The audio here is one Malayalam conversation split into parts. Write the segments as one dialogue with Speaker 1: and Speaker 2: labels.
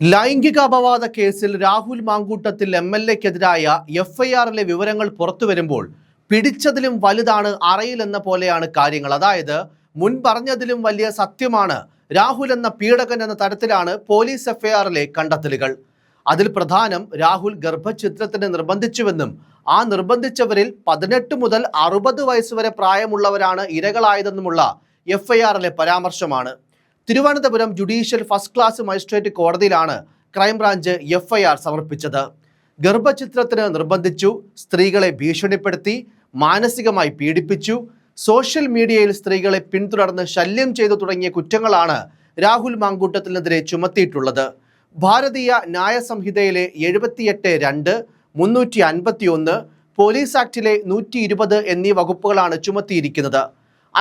Speaker 1: ലൈംഗിക അപവാദ കേസിൽ രാഹുൽ മാങ്കൂട്ടത്തിൽ എം എൽ എക്കെതിരായ എഫ് ഐ ആറിലെ വിവരങ്ങൾ പുറത്തു വരുമ്പോൾ പിടിച്ചതിലും വലുതാണ് അറയിലെന്ന പോലെയാണ് കാര്യങ്ങൾ. അതായത് മുൻ പറഞ്ഞതിലും വലിയ സത്യമാണ് രാഹുൽ എന്ന പീഡകൻ എന്ന തരത്തിലാണ് പോലീസ് എഫ് കണ്ടെത്തലുകൾ. അതിൽ പ്രധാനം രാഹുൽ ഗർഭചിത്രത്തിന് നിർബന്ധിച്ചുവെന്നും ആ നിർബന്ധിച്ചവരിൽ പതിനെട്ട് മുതൽ അറുപത് വയസ്സുവരെ പ്രായമുള്ളവരാണ് ഇരകളായതെന്നുമുള്ള F പരാമർശമാണ്. Thiruvananthapuram judicial first class magistrate കോടതിയിലാണ് crime branch F I R സമർപ്പിച്ചത്. ഗർഭചിത്രത്തിന് നിർബന്ധിച്ചു സ്ത്രീകളെ ഭീഷണിപ്പെടുത്തി മാനസികമായി പീഡിപ്പിച്ചു. സോഷ്യൽ മീഡിയയിൽ സ്ത്രീകളെ പിന്തുടർന്ന് ശല്യം ചെയ്തു തുടങ്ങിയ കുറ്റങ്ങളാണ് രാഹുൽ മാങ്കൂട്ടത്തിനെതിരെ ചുമത്തിയിട്ടുള്ളത്. ഭാരതീയ ന്യായ സംഹിതയിലെ എഴുപത്തിയെട്ട് രണ്ട് മുന്നൂറ്റി അൻപത്തി ഒന്ന് പോലീസ് ആക്ടിലെ നൂറ്റി ഇരുപത് എന്നീ വകുപ്പുകളാണ് ചുമത്തിയിരിക്കുന്നത്.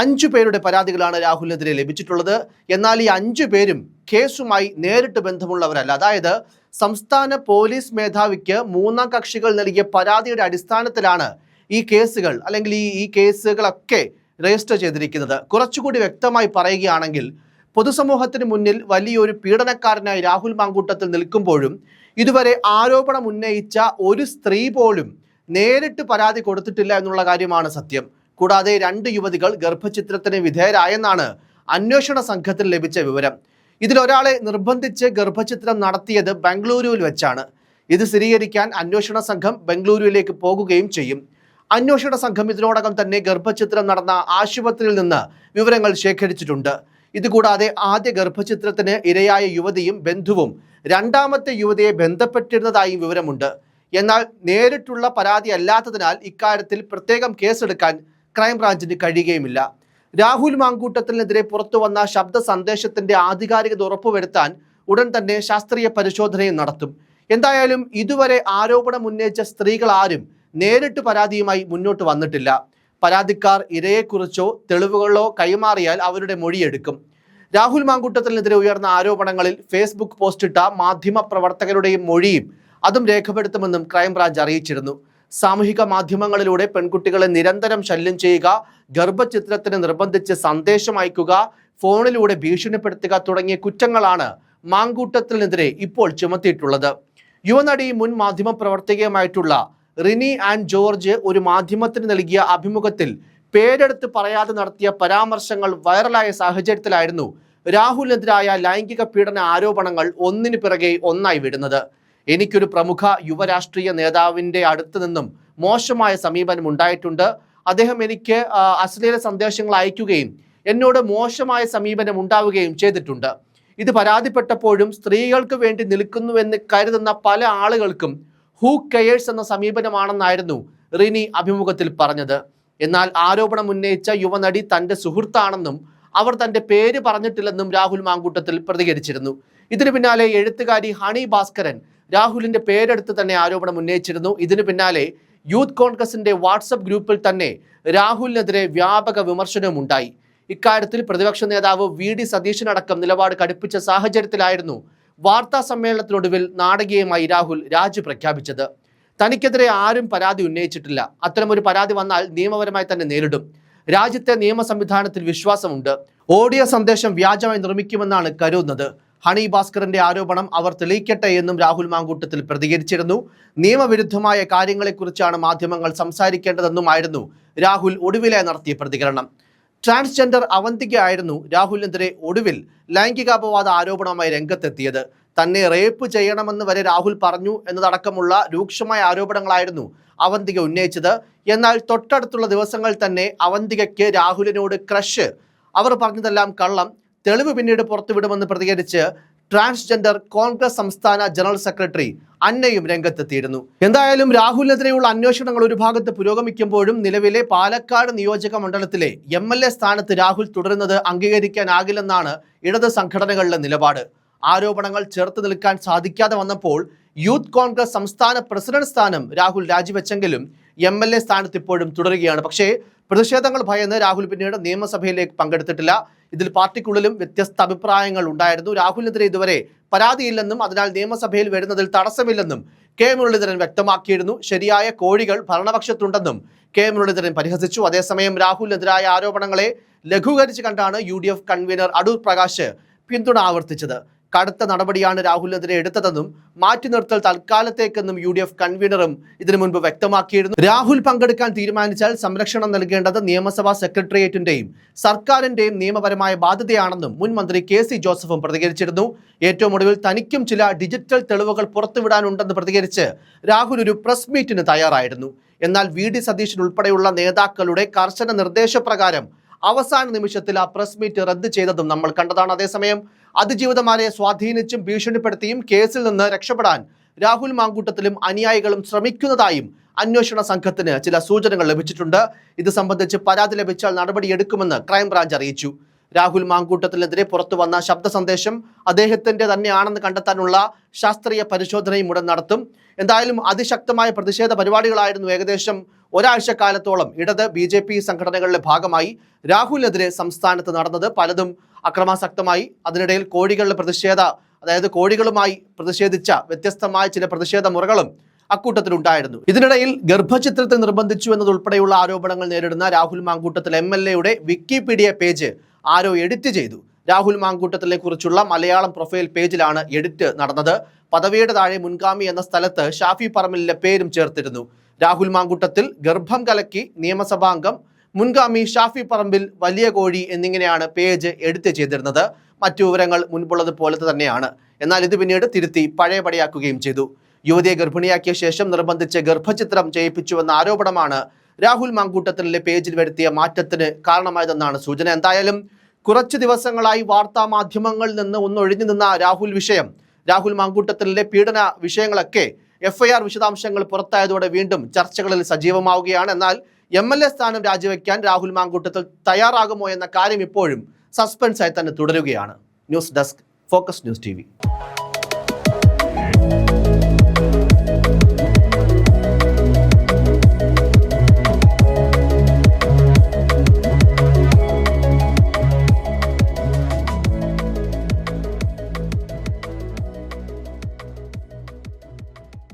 Speaker 1: അഞ്ചു പേരുടെ പരാതികളാണ് രാഹുലിനെതിരെ ലഭിച്ചിട്ടുള്ളത്. എന്നാൽ ഈ അഞ്ചു പേരും കേസുമായി നേരിട്ട് ബന്ധമുള്ളവരല്ല. അതായത് സംസ്ഥാന പോലീസ് മേധാവിക്ക് മൂന്നാം കക്ഷികൾ നൽകിയ പരാതിയുടെ അടിസ്ഥാനത്തിലാണ് ഈ കേസുകൾ അല്ലെങ്കിൽ ഈ ഈ കേസുകളൊക്കെ രജിസ്റ്റർ ചെയ്തിരിക്കുന്നത്. കുറച്ചുകൂടി വ്യക്തമായി പറയുകയാണെങ്കിൽ പൊതുസമൂഹത്തിന് മുന്നിൽ വലിയൊരു പീഡനക്കാരനായി രാഹുൽ മാങ്കൂട്ടത്തിൽ നിൽക്കുമ്പോഴും ഇതുവരെ ആരോപണം ഉന്നയിച്ച ഒരു സ്ത്രീ പോലും നേരിട്ട് പരാതി കൊടുത്തിട്ടില്ല എന്നുള്ള കാര്യമാണ് സത്യം. കൂടാതെ രണ്ട് യുവതികൾ ഗർഭചിത്രത്തിന് വിധേയരായെന്നാണ് അന്വേഷണ സംഘത്തിന് ലഭിച്ച വിവരം. ഇതിലൊരാളെ നിർബന്ധിച്ച് ഗർഭചിത്രം നടത്തിയത് ബംഗളൂരുവിൽ വെച്ചാണ്. ഇത് സ്ഥിരീകരിക്കാൻ അന്വേഷണ സംഘം ബംഗളൂരുവിലേക്ക് പോകുകയും ചെയ്യും. അന്വേഷണ സംഘം ഇതിനോടകം തന്നെ ഗർഭചിത്രം നടന്ന ആശുപത്രിയിൽ നിന്ന് വിവരങ്ങൾ ശേഖരിച്ചിട്ടുണ്ട്. ഇതുകൂടാതെ ആദ്യ ഗർഭചിത്രത്തിന് ഇരയായ യുവതിയും ബന്ധുവും രണ്ടാമത്തെ യുവതിയെ ബന്ധപ്പെട്ടിരുന്നതായും വിവരമുണ്ട്. എന്നാൽ നേരിട്ടുള്ള പരാതി അല്ലാത്തതിനാൽ ഇക്കാര്യത്തിൽ പ്രത്യേകം കേസെടുക്കാൻ ക്രൈംബ്രാഞ്ചിന് കഴിയുകയുമില്ല. രാഹുൽ മാങ്കൂട്ടത്തിനെതിരെ പുറത്തു വന്ന ശബ്ദ സന്ദേശത്തിന്റെ ആധികാരികത ഉറപ്പുവരുത്താൻ ഉടൻ തന്നെ ശാസ്ത്രീയ പരിശോധനയും നടത്തും. എന്തായാലും ഇതുവരെ ആരോപണം ഉന്നയിച്ച സ്ത്രീകൾ ആരും നേരിട്ട് പരാതിയുമായി മുന്നോട്ട് വന്നിട്ടില്ല. പരാതിക്കാർ ഇരയെക്കുറിച്ചോ തെളിവുകളോ കൈമാറിയാൽ അവരുടെ മൊഴിയെടുക്കും. രാഹുൽ മാങ്കൂട്ടത്തിനെതിരെ ഉയർന്ന ആരോപണങ്ങളിൽ ഫേസ്ബുക്ക് പോസ്റ്റിട്ട മാധ്യമ പ്രവർത്തകരുടെയും മൊഴിയും അതും രേഖപ്പെടുത്തുമെന്നും ക്രൈംബ്രാഞ്ച് അറിയിച്ചിരുന്നു. സാമൂഹിക മാധ്യമങ്ങളിലൂടെ പെൺകുട്ടികളെ നിരന്തരം ശല്യം ചെയ്യുക ഗർഭചിത്രത്തിന് നിർബന്ധിച്ച് സന്ദേശം അയക്കുക ഫോണിലൂടെ ഭീഷണിപ്പെടുത്തുക തുടങ്ങിയ കുറ്റങ്ങളാണ് മാങ്കൂട്ടത്തിനെതിരെ ഇപ്പോൾ ചുമത്തിയിട്ടുള്ളത്. യുവനടി മുൻ മാധ്യമ പ്രവർത്തകയുമായിട്ടുള്ള റിനി ആൻഡ് ജോർജ് ഒരു മാധ്യമത്തിന് നൽകിയ അഭിമുഖത്തിൽ പേരെടുത്ത് പറയാതെ നടത്തിയ പരാമർശങ്ങൾ വൈറലായ സാഹചര്യത്തിലായിരുന്നു രാഹുലിനെതിരായ ലൈംഗിക പീഡന ആരോപണങ്ങൾ ഒന്നിനു പിറകെ ഒന്നായി വിടുന്നത്. എനിക്കൊരു പ്രമുഖ യുവരാഷ്ട്രീയ നേതാവിന്റെ അടുത്ത് നിന്നും മോശമായ സമീപനം ഉണ്ടായിട്ടുണ്ട്. അദ്ദേഹം എനിക്ക് അശ്ലീല സന്ദേശങ്ങൾ അയക്കുകയും എന്നോട് മോശമായ സമീപനം ഉണ്ടാവുകയും ചെയ്തിട്ടുണ്ട്. ഇത് പരാതിപ്പെട്ടപ്പോഴും സ്ത്രീകൾക്ക് വേണ്ടി നിൽക്കുന്നുവെന്ന് കരുതുന്ന പല ആളുകൾക്കും ഹൂ കെയേഴ്സ് എന്ന സമീപനമാണെന്നായിരുന്നു റിനി അഭിമുഖത്തിൽ പറഞ്ഞത്. എന്നാൽ ആരോപണം ഉന്നയിച്ച യുവനടി തന്റെ സുഹൃത്താണെന്നും അവർ തന്റെ പേര് പറഞ്ഞിട്ടില്ലെന്നും രാഹുൽ മാങ്കൂട്ടത്തിൽ പ്രതികരിച്ചിരുന്നു. ഇതിനു പിന്നാലെ എഴുത്തുകാരി ഹണി ഭാസ്കരൻ രാഹുലിന്റെ പേരെടുത്ത് തന്നെ ആരോപണം ഉന്നയിച്ചിരുന്നു. ഇതിന് പിന്നാലെ യൂത്ത് കോൺഗ്രസിന്റെ വാട്സപ്പ് ഗ്രൂപ്പിൽ തന്നെ രാഹുലിനെതിരെ വ്യാപക വിമർശനവും ഉണ്ടായി. ഇക്കാര്യത്തിൽ പ്രതിപക്ഷ നേതാവ് വി ഡി സതീശനടക്കം നിലപാട് കടുപ്പിച്ച സാഹചര്യത്തിലായിരുന്നു വാർത്താ സമ്മേളനത്തിനൊടുവിൽ നാടകീയമായി രാഹുൽ രാജി പ്രഖ്യാപിച്ചത്. തനിക്കെതിരെ ആരും പരാതി ഉന്നയിച്ചിട്ടില്ല. അത്തരമൊരു പരാതി വന്നാൽ നിയമപരമായി തന്നെ നേരിടും. രാജ്യത്തെ നിയമ സംവിധാനത്തിൽ വിശ്വാസമുണ്ട്. ഓഡിയോ സന്ദേശം വ്യാജമായി നിർമ്മിക്കുമെന്നാണ് കരുതുന്നത്. ഹണി ഭാസ്കറിന്റെ ആരോപണം അവർ തെളിയിക്കട്ടെ എന്നും രാഹുൽ മാങ്കൂട്ടത്തിൽ പ്രതികരിച്ചിരുന്നു. നിയമവിരുദ്ധമായ കാര്യങ്ങളെക്കുറിച്ചാണ് മാധ്യമങ്ങൾ സംസാരിക്കേണ്ടതെന്നുമായിരുന്നു രാഹുൽ ഒടുവിലെ നടത്തിയ പ്രതികരണം. ട്രാൻസ്ജെൻഡർ അവന്തികയായിരുന്നു രാഹുലിനെതിരെ ഒടുവിൽ ലൈംഗികാപവാദ ആരോപണവുമായി രംഗത്തെത്തിയത്. തന്നെ റേപ്പ് ചെയ്യണമെന്ന് വരെ രാഹുൽ പറഞ്ഞു എന്നതടക്കമുള്ള രൂക്ഷമായ ആരോപണങ്ങളായിരുന്നു അവന്തിക ഉന്നയിച്ചത്. എന്നാൽ തൊട്ടടുത്തുള്ള ദിവസങ്ങൾ തന്നെ അവന്തികയ്ക്ക് രാഹുലിനോട് ക്രഷ്. അവർ പറഞ്ഞതെല്ലാം കള്ളം. തെളിവ് പിന്നീട് പുറത്തുവിടുമെന്ന് പ്രതികരിച്ച് ട്രാൻസ്ജെൻഡർ കോൺഗ്രസ് സംസ്ഥാന ജനറൽ സെക്രട്ടറി അന്നയും രംഗത്തെത്തിയിരുന്നു. എന്തായാലും രാഹുലിനെതിരെയുള്ള അന്വേഷണങ്ങൾ ഒരു ഭാഗത്ത് പുരോഗമിക്കുമ്പോഴും നിലവിലെ പാലക്കാട് നിയോജക മണ്ഡലത്തിലെ എം എൽ എ സ്ഥാനത്ത് രാഹുൽ തുടരുന്നത് അംഗീകരിക്കാനാകില്ലെന്നാണ് ഇടത് സംഘടനകളുടെ നിലപാട്. ആരോപണങ്ങൾ ചേർത്ത് നിൽക്കാൻ സാധിക്കാതെ വന്നപ്പോൾ യൂത്ത് കോൺഗ്രസ് സംസ്ഥാന പ്രസിഡന്റ് സ്ഥാനം രാഹുൽ രാജിവെച്ചെങ്കിലും എം എൽ എ സ്ഥാനത്ത് ഇപ്പോഴും തുടരുകയാണ്. പക്ഷേ പ്രതിഷേധങ്ങൾ ഭയന്ന് രാഹുൽ പിന്നീട് നിയമസഭയിലേക്ക് പങ്കെടുത്തിട്ടില്ല. ഇതിൽ പാർട്ടിക്കുള്ളിലും വ്യത്യസ്ത അഭിപ്രായങ്ങൾ ഉണ്ടായിരുന്നു. രാഹുലിനെതിരെ ഇതുവരെ പരാതിയില്ലെന്നും അതിനാൽ നിയമസഭയിൽ വരുന്നതിൽ തടസ്സമില്ലെന്നും കെ. മുരളീധരൻ വ്യക്തമാക്കിയിരുന്നു. ശരിയായ കോഴികൾ ഭരണപക്ഷത്തുണ്ടെന്നും കെ. മുരളീധരൻ പരിഹസിച്ചു. അതേസമയം രാഹുലിനെതിരായ ആരോപണങ്ങളെ ലഘൂകരിച്ച് കണ്ടാണ് യു കൺവീനർ അടൂർ പ്രകാശ് പിന്തുണ ആവർത്തിച്ചത്. കടുത്ത നടപടിയാണ് രാഹുലിനെതിരെ എടുത്തതെന്നും മാറ്റി നിർത്തൽ തൽക്കാലത്തേക്കെന്നും യു ഡി എഫ് കൺവീനറും ഇതിനു മുൻപ് വ്യക്തമാക്കിയിരുന്നു. രാഹുൽ പങ്കെടുക്കാൻ തീരുമാനിച്ചാൽ സംരക്ഷണം നൽകേണ്ടത് നിയമസഭാ സെക്രട്ടേറിയറ്റിന്റെയും സർക്കാരിന്റെയും നിയമപരമായ ബാധ്യതയാണെന്നും മുൻ മന്ത്രി കെ സി ജോസഫും പ്രതികരിച്ചിരുന്നു. ഏറ്റവും ഒടുവിൽ തനിക്കും ചില ഡിജിറ്റൽ തെളിവുകൾ പുറത്തുവിടാനുണ്ടെന്ന് പ്രതികരിച്ച് രാഹുൽ ഒരു പ്രസ് മീറ്റിന് തയ്യാറായിരുന്നു. എന്നാൽ വി ഡി സതീശൻ ഉൾപ്പെടെയുള്ള നേതാക്കളുടെ കർശന നിർദ്ദേശപ്രകാരം അവസാന നിമിഷത്തിൽ ആ പ്രസ് മീറ്റ് റദ്ദ് ചെയ്തതും നമ്മൾ കണ്ടതാണ്. അതേസമയം അതിജീവിതമാരെ സ്വാധീനിച്ചും ഭീഷണിപ്പെടുത്തിയും കേസിൽ നിന്ന് രക്ഷപ്പെടാൻ രാഹുൽ മാങ്കൂട്ടത്തിലും അനുയായികളും ശ്രമിക്കുന്നതായും അന്വേഷണ സംഘത്തിന് ചില സൂചനകൾ ലഭിച്ചിട്ടുണ്ട്. ഇത് സംബന്ധിച്ച് പരാതി ലഭിച്ചാൽ നടപടിയെടുക്കുമെന്ന് ക്രൈംബ്രാഞ്ച് അറിയിച്ചു. രാഹുൽ മാങ്കൂട്ടത്തിനെതിരെ പുറത്തു വന്ന ശബ്ദ സന്ദേശം അദ്ദേഹത്തിന്റെ തന്നെയാണെന്ന് കണ്ടെത്താനുള്ള ശാസ്ത്രീയ പരിശോധനയും ഉടൻ നടത്തും. എന്തായാലും അതിശക്തമായ പ്രതിഷേധ പരിപാടികളായിരുന്നു ഏകദേശം ഒരാഴ്ച കാലത്തോളം ഇടത് ബി ജെ പി സംഘടനകളുടെ ഭാഗമായി രാഹുലിനെതിരെ സംസ്ഥാനത്ത് നടന്നത് പലതും അക്രമാസക്തമായി. അതിനിടയിൽ കോടികളുടെ പ്രതിഷേധ അതായത് കോടികളുമായി പ്രതിഷേധിച്ച വ്യത്യസ്തമായ ചില പ്രതിഷേധ മുറകളും അക്കൂട്ടത്തിലുണ്ടായിരുന്നു. ഇതിനിടയിൽ ഗർഭചിത്രത്തെ നിർബന്ധിച്ചു എന്നതുൾപ്പെടെയുള്ള ആരോപണങ്ങൾ നേരിടുന്ന രാഹുൽ മാങ്കൂട്ടത്തിലെ എം എൽ എയുടെ വിക്കിപീഡിയ പേജ് ആരോ എഡിറ്റ് ചെയ്തു. രാഹുൽ മാങ്കൂട്ടത്തിലെ കുറിച്ചുള്ള മലയാളം പ്രൊഫൈൽ പേജിലാണ് എഡിറ്റ് നടന്നത്. പദവിയുടെ താഴെ മുൻഗാമി എന്ന സ്ഥലത്ത് ഷാഫി പറമ്പിലിന്റെ പേരും ചേർത്തിരുന്നു. രാഹുൽ മാങ്കുട്ടത്തിൽ ഗർഭം കലക്കി നിയമസഭാംഗം മുൻഗാമി ഷാഫി പറമ്പിൽ വലിയ കോഴി എന്നിങ്ങനെയാണ് പേജ് എഡിറ്റ് ചെയ്തിരുന്നത്. മറ്റു വിവരങ്ങൾ മുൻപുള്ളത് പോലെ തന്നെയാണ്. എന്നാൽ ഇത് പിന്നീട് തിരുത്തി പഴയപടിയാക്കുകയും ചെയ്തു. യുവതിയെ ഗർഭിണിയാക്കിയ ശേഷം നിർബന്ധിച്ച് ഗർഭചിത്രം ചെയ്യിപ്പിച്ചുവെന്ന ആരോപണമാണ് രാഹുൽ മാങ്കൂട്ടത്തിലെ പേജിൽ വരുത്തിയ മാറ്റത്തിന് കാരണമായതെന്നാണ് സൂചന. എന്തായാലും കുറച്ച് ദിവസങ്ങളായി വാർത്താ മാധ്യമങ്ങളിൽ നിന്ന് ഒന്നൊഴിഞ്ഞു നിന്ന രാഹുൽ വിഷയം രാഹുൽ മാങ്കൂട്ടത്തിലെ പീഡന വിഷയങ്ങളൊക്കെ എഫ്ഐആർ വിശദാംശങ്ങൾ പുറത്തായതോടെ വീണ്ടും ചർച്ചകളിൽ സജീവമാവുകയാണ്. എന്നാൽ എം എൽ എ സ്ഥാനം രാജിവെക്കാൻ രാഹുൽ മാങ്കൂട്ടത്തിൽ തയ്യാറാകുമോ എന്ന കാര്യം ഇപ്പോഴും സസ്പെൻസായി തന്നെ തുടരുകയാണ്. News desk focus news T